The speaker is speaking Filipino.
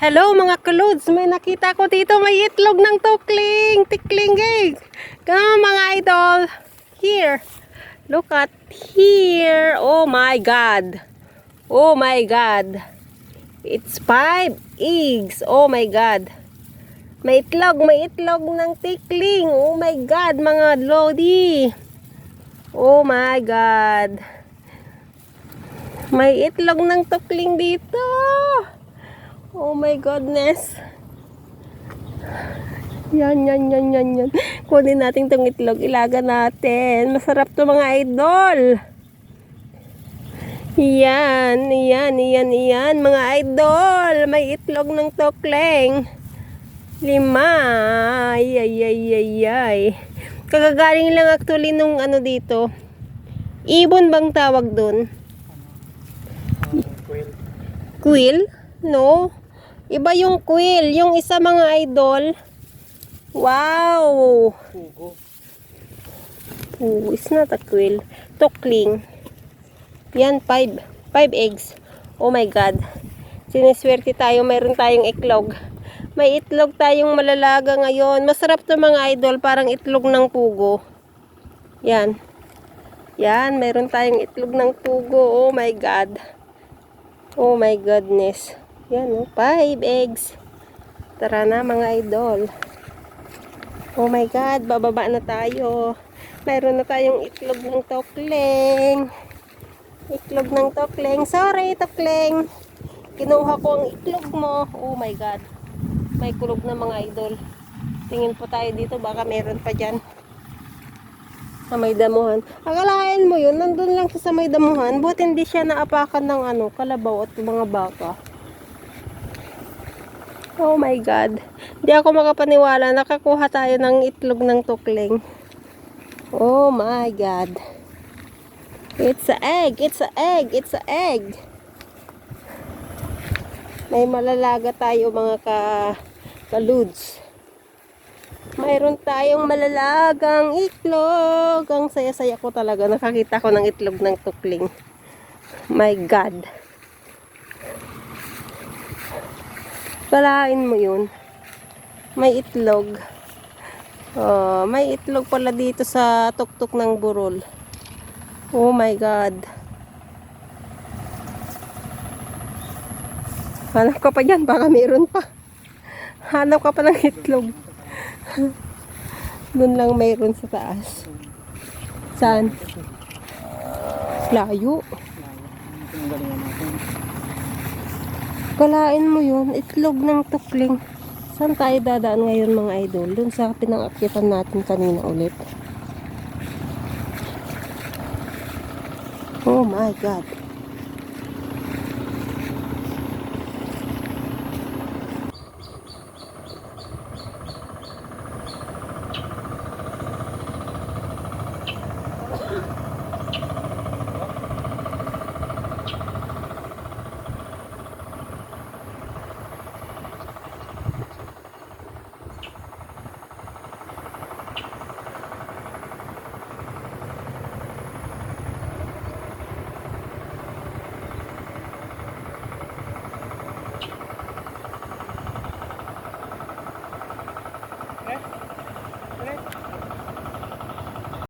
Hello mga kalods, may nakita ko dito may itlog ng tukling, tikling egg. Come mga idol, here. Look at here. Oh my god. Oh my god. It's five eggs. Oh my god. May itlog, may itlog ng tikling. Oh my god mga lodi. Oh my god. May itlog ng tukling dito. Oh my goodness. Yan, yan, yan, yan, yan. Kunin natin tong itlog. Ilaga natin. Masarap to mga idol. Yan, yan, yan, yan. Mga idol. May itlog ng tokleng. Lima. Ay, ay, ay, ay, ay. Kagagaling lang actually nung ano dito. Ibon bang tawag dun? Quill. Quill? No. Iba yung quill. Yung isa mga idol. Wow. Pugo. Oh, it's not a quill. Tukling. Yan, five. Five eggs. Oh my God. Siniswerte tayo. Mayroon tayong itlog. May itlog tayong malalaga ngayon. Masarap to mga idol. Parang itlog ng pugo. Yan. Yan. Mayroon tayong itlog ng pugo. Oh my God. Oh my goodness. Yan, oh. Five eggs. Tara na mga idol. Oh my God, bababa na tayo. Mayroon na tayong itlog ng tokleng. Itlog ng tokleng. Sorry, tokleng. Kinuha ko ang itlog mo. Oh my God. May kulog na mga idol. Tingin po tayo dito. Baka meron pa dyan. Sa may damuhan. Akalain mo yun. Nandun lang sa may damuhan. Buti hindi siya naapakan ng ano, kalabaw at mga baka. Oh my God. Hindi ako makapaniwala. Nakakuha tayo ng itlog ng tukling. Oh my God. It's a egg. It's a egg. It's a egg. May malalaga tayo mga ka kaludes. Mayroon tayong malalagang itlog. Ang saya-saya ko talaga. Nakakita ko ng itlog ng tukling. My God. Kalain mo yun. May itlog. Oh, may itlog pala dito sa tuktok ng burol. Oh my God. Hanap ka pa dyan, baka meron pa. Hanap ka pa ng itlog. Doon lang mayroon sa taas. Saan? Layo. Natin. Kalain mo yun, itlog ng tukling. Saan tayo dadaan ngayon mga idol? Doon sa pinangakyatan natin kanina ulit. Oh my God.